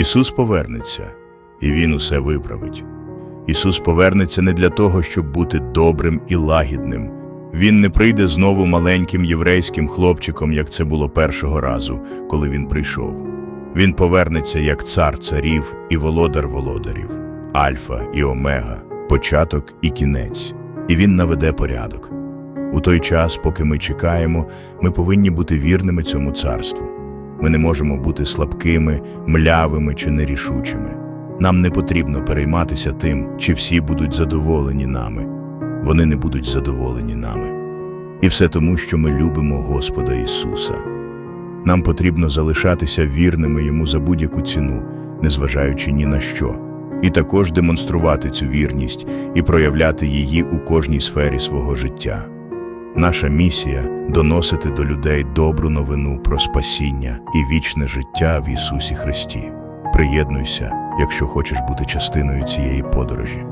Ісус повернеться, і Він усе виправить. Ісус повернеться не для того, щоб бути добрим і лагідним. Він не прийде знову маленьким єврейським хлопчиком, як це було першого разу, коли він прийшов. Він повернеться як цар царів і володар володарів, Альфа і Омега, початок і кінець, і він наведе порядок. У той час, поки ми чекаємо, ми повинні бути вірними цьому царству. Ми не можемо бути слабкими, млявими чи нерішучими. Нам не потрібно перейматися тим, чи всі будуть задоволені нами. Вони не будуть задоволені нами. І все тому, що ми любимо Господа Ісуса. Нам потрібно залишатися вірними йому за будь-яку ціну, незважаючи ні на що, і також демонструвати цю вірність і проявляти її у кожній сфері свого життя. Наша місія доносити до людей добру новину про спасіння і вічне життя в Ісусі Христі. Приєднуйся, якщо хочеш бути частиною цієї подорожі.